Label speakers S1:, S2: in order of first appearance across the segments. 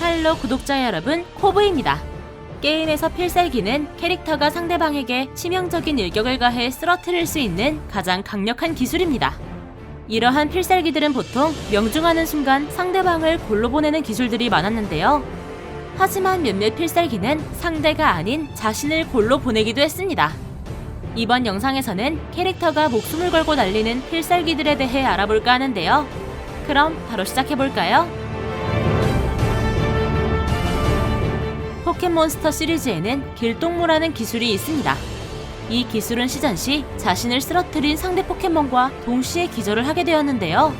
S1: 할로 구독자 여러분, 코브입니다. 게임에서 필살기는 캐릭터가 상대방에게 치명적인 일격을 가해 쓰러뜨릴 수 있는 가장 강력한 기술입니다. 이러한 필살기들은 보통 명중하는 순간 상대방을 골로 보내는 기술들이 많았는데요. 하지만 몇몇 필살기는 상대가 아닌 자신을 골로 보내기도 했습니다. 이번 영상에서는 캐릭터가 목숨을 걸고 날리는 필살기들에 대해 알아볼까 하는데요. 그럼 바로 시작해볼까요? 포켓몬스터 시리즈에는 길동무라는 기술이 있습니다. 이 기술은 시전 시 자신을 쓰러뜨린 상대 포켓몬과 동시에 기절을 하게 되었는데요.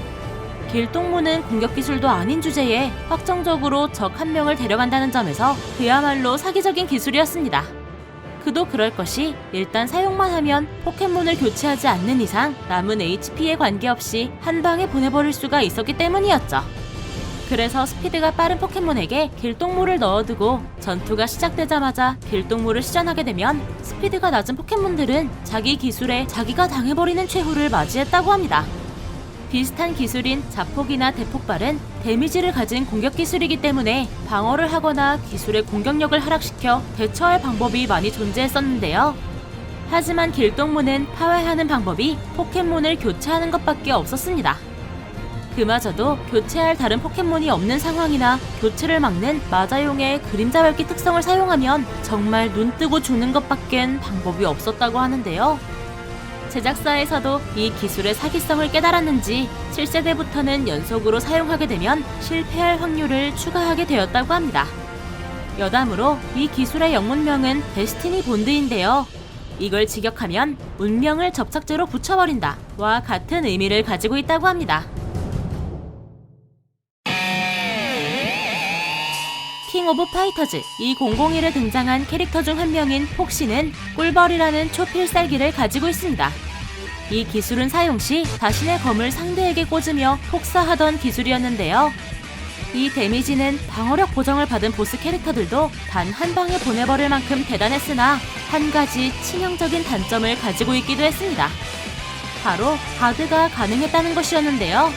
S1: 길동무는 공격 기술도 아닌 주제에 확정적으로 적 한 명을 데려간다는 점에서 그야말로 사기적인 기술이었습니다. 그도 그럴 것이 일단 사용만 하면 포켓몬을 교체하지 않는 이상 남은 HP에 관계없이 한 방에 보내버릴 수가 있었기 때문이었죠. 그래서 스피드가 빠른 포켓몬에게 길동무를 넣어두고 전투가 시작되자마자 길동무를 시전하게 되면 스피드가 낮은 포켓몬들은 자기 기술에 자기가 당해버리는 최후를 맞이했다고 합니다. 비슷한 기술인 자폭이나 대폭발은 데미지를 가진 공격 기술이기 때문에 방어를 하거나 기술의 공격력을 하락시켜 대처할 방법이 많이 존재했었는데요. 하지만 길동무는 파괴하는 방법이 포켓몬을 교체하는 것밖에 없었습니다. 그마저도 교체할 다른 포켓몬이 없는 상황이나 교체를 막는 마자용의 그림자 밟기 특성을 사용하면 정말 눈 뜨고 죽는 것밖엔 방법이 없었다고 하는데요. 제작사에서도 이 기술의 사기성을 깨달았는지 7세대부터는 연속으로 사용하게 되면 실패할 확률을 추가하게 되었다고 합니다. 여담으로 이 기술의 영문명은 데스티니 본드인데요. 이걸 직역하면 운명을 접착제로 붙여버린다 와 같은 의미를 가지고 있다고 합니다. 킹 오브 파이터즈 2001에 등장한 캐릭터 중 한 명인 폭시는 꿀벌이라는 초필살기를 가지고 있습니다. 이 기술은 사용 시 자신의 검을 상대에게 꽂으며 폭사하던 기술이었는데요. 이 데미지는 방어력 보정을 받은 보스 캐릭터들도 단 한 방에 보내버릴 만큼 대단했으나 한 가지 치명적인 단점을 가지고 있기도 했습니다. 바로 가드가 가능했다는 것이었는데요.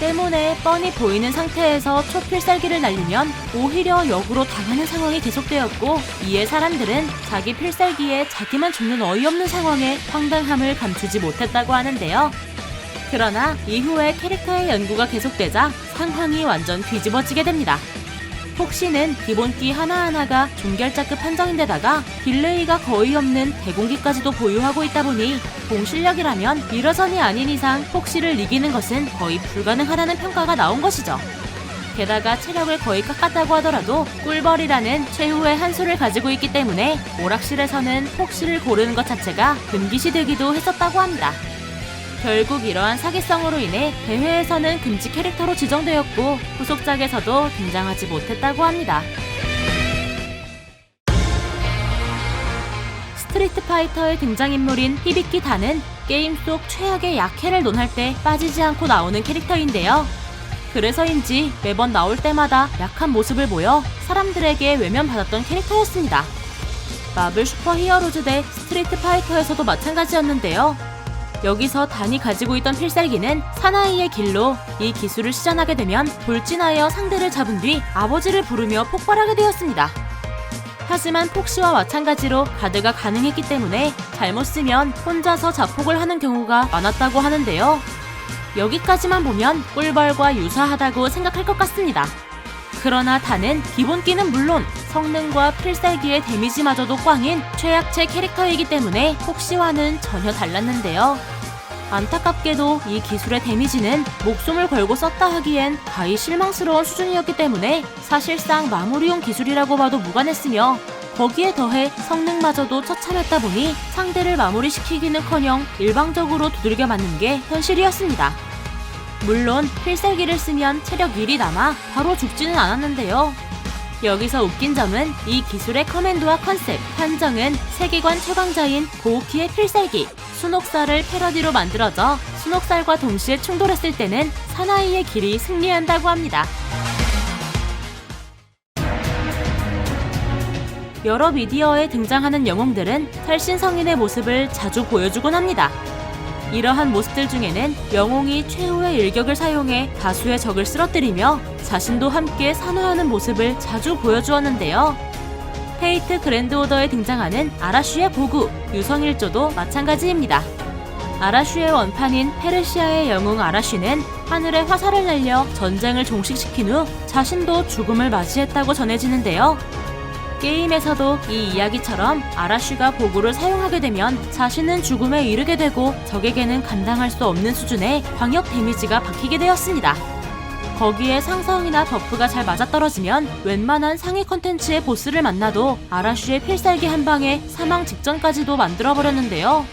S1: 때문에 뻔히 보이는 상태에서 초필살기를 날리면 오히려 역으로 당하는 상황이 계속되었고 이에 사람들은 자기 필살기에 자기만 죽는 어이없는 상황에 황당함을 감추지 못했다고 하는데요. 그러나 이후에 캐릭터의 연구가 계속되자 상황이 완전 뒤집어지게 됩니다. 폭시는 기본기 하나하나가 종결자급 한정인데다가 딜레이가 거의 없는 대공기까지도 보유하고 있다 보니 공 실력이라면 일어선이 아닌 이상 폭시를 이기는 것은 거의 불가능하다는 평가가 나온 것이죠. 게다가 체력을 거의 깎았다고 하더라도 꿀벌이라는 최후의 한 수를 가지고 있기 때문에 오락실에서는 폭시를 고르는 것 자체가 금기시 되기도 했었다고 합니다. 결국 이러한 사기성으로 인해 대회에서는 금지 캐릭터로 지정되었고 후속작에서도 등장하지 못했다고 합니다. 스트리트 파이터의 등장인물인 히비키 다는 게임 속 최악의 약해를 논할 때 빠지지 않고 나오는 캐릭터인데요. 그래서인지 매번 나올 때마다 약한 모습을 보여 사람들에게 외면받았던 캐릭터였습니다. 마블 슈퍼 히어로즈 대 스트리트 파이터에서도 마찬가지였는데요. 여기서 단이 가지고 있던 필살기는 사나이의 길로 이 기술을 시전하게 되면 돌진하여 상대를 잡은 뒤 아버지를 부르며 폭발하게 되었습니다. 하지만 폭시와 마찬가지로 가드가 가능했기 때문에 잘못 쓰면 혼자서 자폭을 하는 경우가 많았다고 하는데요. 여기까지만 보면 꿀벌과 유사하다고 생각할 것 같습니다. 그러나 단은 기본기는 물론 성능과 필살기의 데미지마저도 꽝인 최약체 캐릭터이기 때문에 폭시와는 전혀 달랐는데요. 안타깝게도 이 기술의 데미지는 목숨을 걸고 썼다 하기엔 가히 실망스러운 수준이었기 때문에 사실상 마무리용 기술이라고 봐도 무관했으며 거기에 더해 성능마저도 처참했다 보니 상대를 마무리시키기는커녕 일방적으로 두들겨 맞는 게 현실이었습니다. 물론 필살기를 쓰면 체력 1이 남아 바로 죽지는 않았는데요. 여기서 웃긴 점은 이 기술의 커맨드와 컨셉, 판정은 세계관 최강자인 고우키의 필살기, 순옥살을 패러디로 만들어져 순옥살과 동시에 충돌했을 때는 사나이의 길이 승리한다고 합니다. 여러 미디어에 등장하는 영웅들은 탈신 성인의 모습을 자주 보여주곤 합니다. 이러한 모습들 중에는 영웅이 최후의 일격을 사용해 다수의 적을 쓰러뜨리며 자신도 함께 산호하는 모습을 자주 보여주었는데요. 페이트 그랜드 오더에 등장하는 아라슈의 보구, 유성일조도 마찬가지입니다. 아라슈의 원판인 페르시아의 영웅 아라슈는 하늘에 화살을 날려 전쟁을 종식시킨 후 자신도 죽음을 맞이했다고 전해지는데요. 게임에서도 이 이야기처럼 아라슈가 보구를 사용하게 되면 자신은 죽음에 이르게 되고 적에게는 감당할 수 없는 수준의 광역 데미지가 박히게 되었습니다. 거기에 상성이나 버프가 잘 맞아떨어지면 웬만한 상위 컨텐츠의 보스를 만나도 아라슈의 필살기 한 방에 사망 직전까지도 만들어버렸는데요.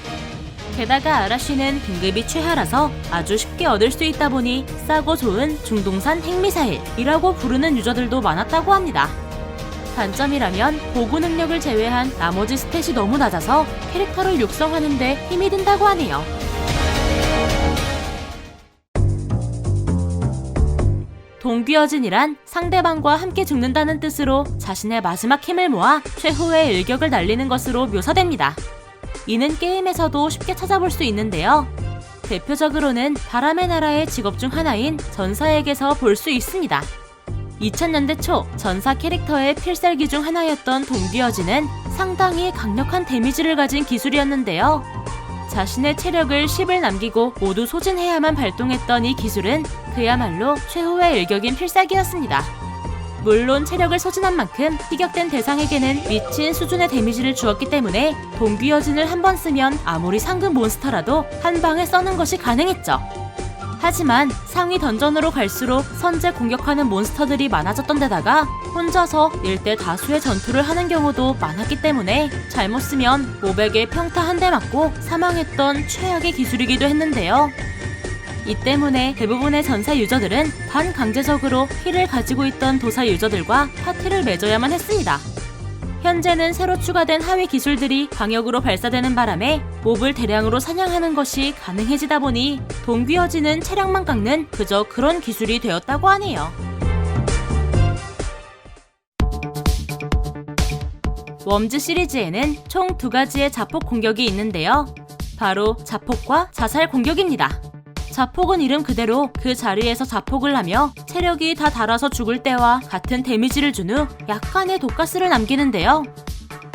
S1: 게다가 아라쉬는 등급이 최하라서 아주 쉽게 얻을 수 있다 보니 싸고 좋은 중동산 핵미사일이라고 부르는 유저들도 많았다고 합니다. 단점이라면 보고 능력을 제외한 나머지 스탯이 너무 낮아서 캐릭터를 육성하는데 힘이 든다고 하네요. 동귀어진이란 상대방과 함께 죽는다는 뜻으로 자신의 마지막 힘을 모아 최후의 일격을 날리는 것으로 묘사됩니다. 이는 게임에서도 쉽게 찾아볼 수 있는데요. 대표적으로는 바람의 나라의 직업 중 하나인 전사에게서 볼 수 있습니다. 2000년대 초 전사 캐릭터의 필살기 중 하나였던 동귀어진은 상당히 강력한 데미지를 가진 기술이었는데요. 자신의 체력을 10을 남기고 모두 소진해야만 발동했던 이 기술은 그야말로 최후의 일격인 필살기였습니다. 물론 체력을 소진한 만큼 희격된 대상에게는 미친 수준의 데미지를 주었기 때문에 동귀어진을 한 번 쓰면 아무리 상급 몬스터라도 한 방에 써는 것이 가능했죠. 하지만 상위 던전으로 갈수록 선제 공격하는 몬스터들이 많아졌던 데다가 혼자서 일대 다수의 전투를 하는 경우도 많았기 때문에 잘못 쓰면 모백에 평타 한 대 맞고 사망했던 최악의 기술이기도 했는데요. 이 때문에 대부분의 전사 유저들은 반강제적으로 힐을 가지고 있던 도사 유저들과 파티를 맺어야만 했습니다. 현재는 새로 추가된 하위 기술들이 광역으로 발사되는 바람에 몹을 대량으로 사냥하는 것이 가능해지다 보니 동귀어지는 체력만 깎는 그저 그런 기술이 되었다고 하네요. 웜즈 시리즈에는 총 두 가지의 자폭 공격이 있는데요. 바로 자폭과 자살 공격입니다. 자폭은 이름 그대로 그 자리에서 자폭을 하며 체력이 다 닳아서 죽을 때와 같은 데미지를 준 후 약간의 독가스를 남기는데요.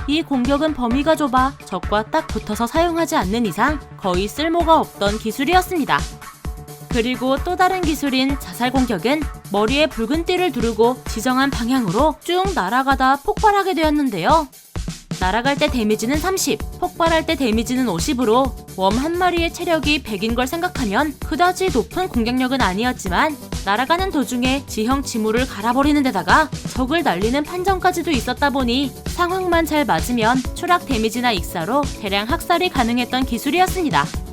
S1: 이 공격은 범위가 좁아 적과 딱 붙어서 사용하지 않는 이상 거의 쓸모가 없던 기술이었습니다. 그리고 또 다른 기술인 자살 공격은 머리에 붉은 띠를 두르고 지정한 방향으로 쭉 날아가다 폭발하게 되었는데요. 날아갈 때 데미지는 30, 폭발할 때 데미지는 50으로 웜 한 마리의 체력이 100인 걸 생각하면 그다지 높은 공격력은 아니었지만 날아가는 도중에 지형 지물을 갈아버리는 데다가 적을 날리는 판정까지도 있었다 보니 상황만 잘 맞으면 추락 데미지나 익사로 대량 학살이 가능했던 기술이었습니다.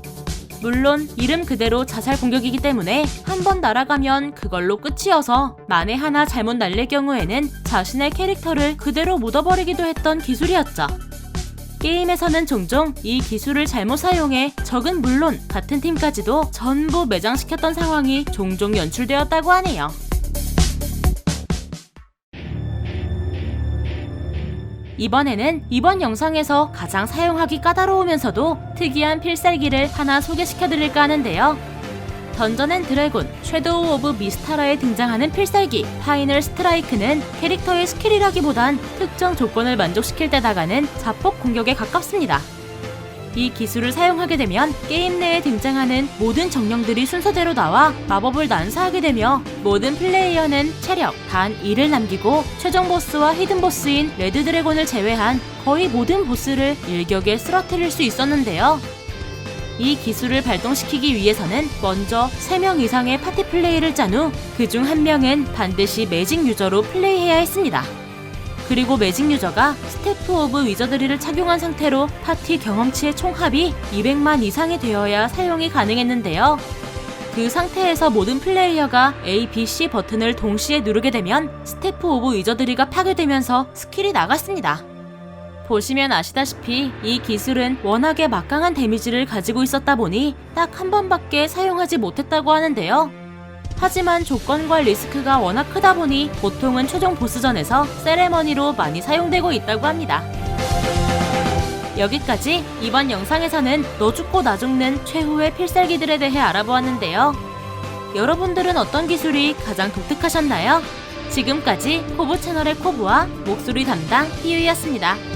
S1: 물론 이름 그대로 자살 공격이기 때문에 한 번 날아가면 그걸로 끝이어서 만에 하나 잘못 날릴 경우에는 자신의 캐릭터를 그대로 묻어버리기도 했던 기술이었죠. 게임에서는 종종 이 기술을 잘못 사용해 적은 물론 같은 팀까지도 전부 매장시켰던 상황이 종종 연출되었다고 하네요. 이번에는 이번 영상에서 가장 사용하기 까다로우면서도 특이한 필살기를 하나 소개시켜드릴까 하는데요. 던전 앤 드래곤 섀도우 오브 미스타라에 등장하는 필살기 파이널 스트라이크는 캐릭터의 스킬이라기보단 특정 조건을 만족시킬 때 나가는 자폭 공격에 가깝습니다. 이 기술을 사용하게 되면 게임 내에 등장하는 모든 정령들이 순서대로 나와 마법을 난사하게 되며 모든 플레이어는 체력 단 1을 남기고 최종 보스와 히든 보스인 레드 드래곤을 제외한 거의 모든 보스를 일격에 쓰러뜨릴 수 있었는데요. 이 기술을 발동시키기 위해서는 먼저 3명 이상의 파티 플레이를 짠 후 그 중 한 명은 반드시 매직 유저로 플레이해야 했습니다. 그리고 매직 유저가 스 태프 오브 위저드리를 착용한 상태로 파티 경험치의 총합이 200만 이상이 되어야 사용이 가능했는데요. 그 상태에서 모든 플레이어가 A, B, C 버튼을 동시에 누르게 되면 스태프 오브 위저드리가 파괴되면서 스킬이 나갔습니다. 보시면 아시다시피 이 기술은 워낙에 막강한 데미지를 가지고 있었다 보니 딱 한 번밖에 사용하지 못했다고 하는데요. 하지만 조건과 리스크가 워낙 크다 보니 보통은 최종 보스전에서 세레머니로 많이 사용되고 있다고 합니다. 여기까지 이번 영상에서는 너 죽고 나 죽는 최후의 필살기들에 대해 알아보았는데요. 여러분들은 어떤 기술이 가장 독특하셨나요? 지금까지 코브 채널의 코브와 목소리 담당 희유이었습니다.